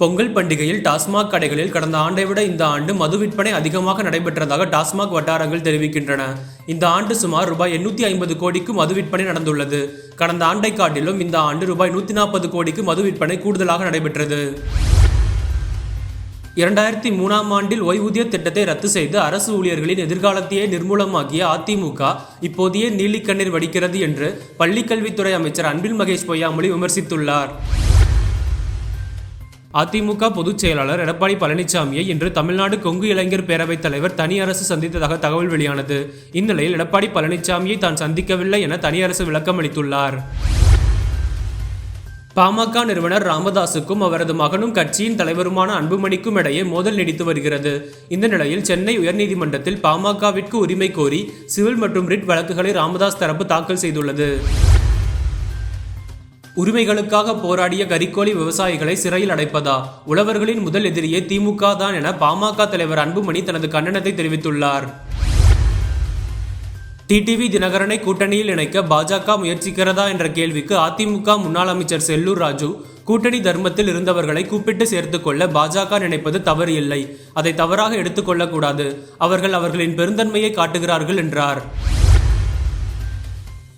பொங்கல் பண்டிகையில் டாஸ்மாக் கடைகளில் கடந்த ஆண்டை விட இந்த ஆண்டு மது விற்பனை அதிகமாக நடைபெற்றதாக டாஸ்மாக் வட்டாரங்கள் தெரிவிக்கின்றன. இந்த ஆண்டு சுமார் ரூபாய் எண்ணூற்றி ஐம்பது கோடிக்கு மது விற்பனை நடந்துள்ளது. கடந்த ஆண்டை காட்டிலும் இந்த ஆண்டு ரூபாய் நூற்றி நாற்பது கோடிக்கு மது விற்பனை கூடுதலாக நடைபெற்றது. இரண்டாயிரத்தி மூணாம் ஆண்டில் ஓய்வூதிய திட்டத்தை ரத்து செய்து அரசு ஊழியர்களின் எதிர்காலத்தையே நிர்மூலமாக்கிய அதிமுக இப்போதையே நீலிக்கண்ணீர் வடிக்கிறது என்று பள்ளிக்கல்வித்துறை அமைச்சர் அன்பில் மகேஷ் பொய்யாமொழி விமர்சித்துள்ளார். அதிமுக பொதுச் செயலாளர் எடப்பாடி பழனிசாமியை இன்று தமிழ்நாடு கொங்கு இளைஞர் பேரவைத் தலைவர் தனி அரசு சந்தித்ததாக தகவல் வெளியானது. இந்நிலையில் எடப்பாடி பழனிசாமியை தான் சந்திக்கவில்லை என தனி அரசு விளக்கம் அளித்துள்ளார். பாமக நிறுவனர் ராமதாசுக்கும் அவரது மகனும் கட்சியின் தலைவருமான அன்புமணிக்கும் இடையே மோதல் நீடித்து வருகிறது. இந்த நிலையில் சென்னை உயர்நீதிமன்றத்தில் பாமகவிற்கு உரிமை கோரி சிவில் மற்றும் ரிட் வழக்குகளை ராமதாஸ் தரப்பு தாக்கல் செய்துள்ளது. உரிமைகளுக்காக போராடிய கரிக்கோலி விவசாயிகளை சிறையில் அடைப்பதா? உழவர்களின் முதல் எதிரியே திமுக தான் என பாமக தலைவர் அன்புமணி தனது கண்டனத்தை தெரிவித்துள்ளார். டிடிவி தினகரனை கூட்டணியில் இணைக்க பாஜக முயற்சிக்கிறதா என்ற கேள்விக்கு அதிமுக முன்னாள் அமைச்சர் செல்லூர் ராஜு கூட்டணி தர்மத்தில் இருந்தவர்களை கூப்பிட்டு சேர்த்துக்கொள்ள பாஜக நினைப்பது தவறு இல்லை. அதை தவறாக எடுத்துக்கொள்ளக்கூடாது அவர்கள் அவர்களின் பெருந்தன்மையை காட்டுகிறார்கள் என்றார்.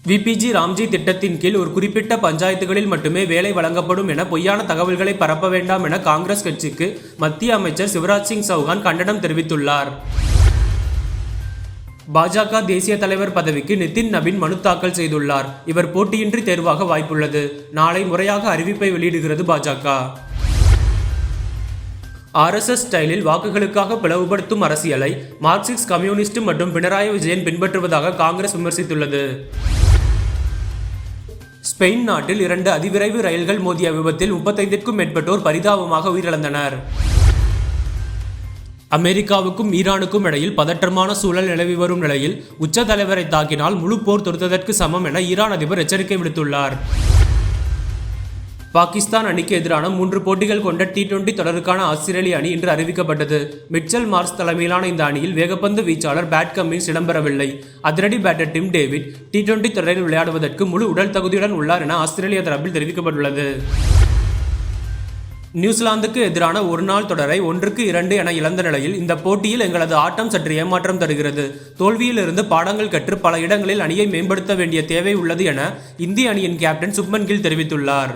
விபிஜி ராம்ஜி திட்டத்தின் கீழ் ஒரு குறிப்பிட்ட பஞ்சாயத்துகளில் மட்டுமே வேலை வழங்கப்படும் என பொய்யான தகவல்களை பரப்ப வேண்டாம் என காங்கிரஸ் கட்சிக்கு மத்திய அமைச்சர் சிவராஜ் சிங் சௌகான் கண்டனம் தெரிவித்துள்ளார். பாஜக தேசிய தலைவர் பதவிக்கு நிதின் நபின் மனு தாக்கல் செய்துள்ளார். இவர் போட்டியின்றி தேர்வாக வாய்ப்புள்ளது. நாளை முறையாக அறிவிப்பை வெளியிடுகிறது பாஜக. ஆர்எஸ்எஸ் ஸ்டைலில் வாக்குகளுக்காக பிளவுபடுத்தும் அரசியலை மார்க்சிஸ்ட் கம்யூனிஸ்ட் மற்றும் பினராயி விஜயன் பின்பற்றுவதாக காங்கிரஸ் விமர்சித்துள்ளது. ஸ்பெயின் நாட்டில் இரண்டு அதிவிரைவு ரயில்கள் மோதிய விபத்தில் முப்பத்தைந்திற்கும் மேற்பட்டோர் பரிதாபமாக உயிரிழந்தனர். அமெரிக்காவுக்கும் ஈரானுக்கும் இடையில் பதற்றமான சூழல் நிலவி வரும் நிலையில் உச்ச தலைவரை தாக்கினால் முழு போர் தொடுத்ததற்கு சமம் என ஈரான் அதிபர் எச்சரிக்கை விடுத்துள்ளார். பாகிஸ்தான் அணிக்கு எதிரான மூன்று போட்டிகள் கொண்ட டி டுவெண்டி தொடருக்கான ஆஸ்திரேலிய அணி இன்று அறிவிக்கப்பட்டது. மிச்சல் மார்ஸ் தலைமையிலான இந்த அணியில் வேகப்பந்து வீச்சாளர் பேட் கம்மின்ஸ் இடம்பெறவில்லை. அதிரடி batter Tim David T twenty தொடரில் விளையாடுவதற்கு முழு உடல் தகுதியுடன் உள்ளார் என ஆஸ்திரேலிய தரப்பில் தெரிவிக்கப்பட்டுள்ளது. நியூசிலாந்துக்கு எதிரான ஒரு நாள் தொடரை ஒன்றுக்கு இரண்டு என இழந்த நிலையில் இந்த போட்டியில் எங்களது ஆட்டம் சற்று ஏமாற்றம் தருகிறது. தோல்வியிலிருந்து பாடங்கள் கற்று பல இடங்களில் அணியை மேம்படுத்த வேண்டிய தேவை உள்ளது என இந்திய அணியின் கேப்டன் சுப்மன் கில் தெரிவித்துள்ளார்.